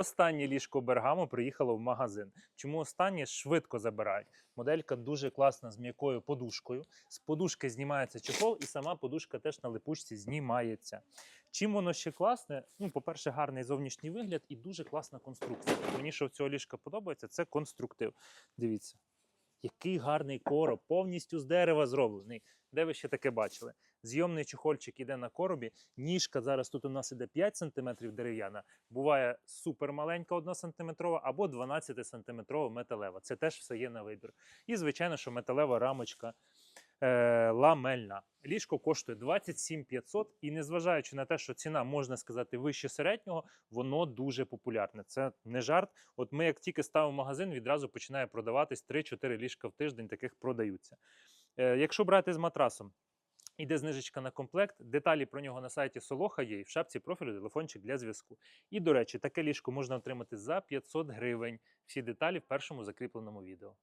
Останнє ліжко Бергамо приїхало в магазин. Чому останнє швидко забирають? Моделька дуже класна з м'якою подушкою. З подушки знімається чехол, і сама подушка теж на липучці знімається. Чим воно ще класне? Ну, по-перше, гарний зовнішній вигляд і дуже класна конструкція. Мені що в цього ліжка подобається, це конструктив. Дивіться, який гарний короб, повністю з дерева зроблений. Де ви ще таке бачили? Зйомний чохольчик іде на коробі. Ніжка зараз тут у нас іде 5 см дерев'яна. Буває супермаленька 1 см або 12 см металева. Це теж все є на вибір. І, звичайно, що металева рамочка е, ламельна. Ліжко коштує 27 500 і незважаючи на те, що ціна, можна сказати, вище середнього, воно дуже популярне. Це не жарт. От ми, як тільки ставимо магазин, відразу починає продаватись 3-4 ліжка в тиждень, таких продаються. Е, якщо брати з матрасом, Іде знижечка на комплект. Деталі про нього на сайті Солоха є і в шапці профілю телефончик для зв'язку. І, до речі, таке ліжко можна отримати за 500 гривень. Всі деталі в першому закріпленому відео.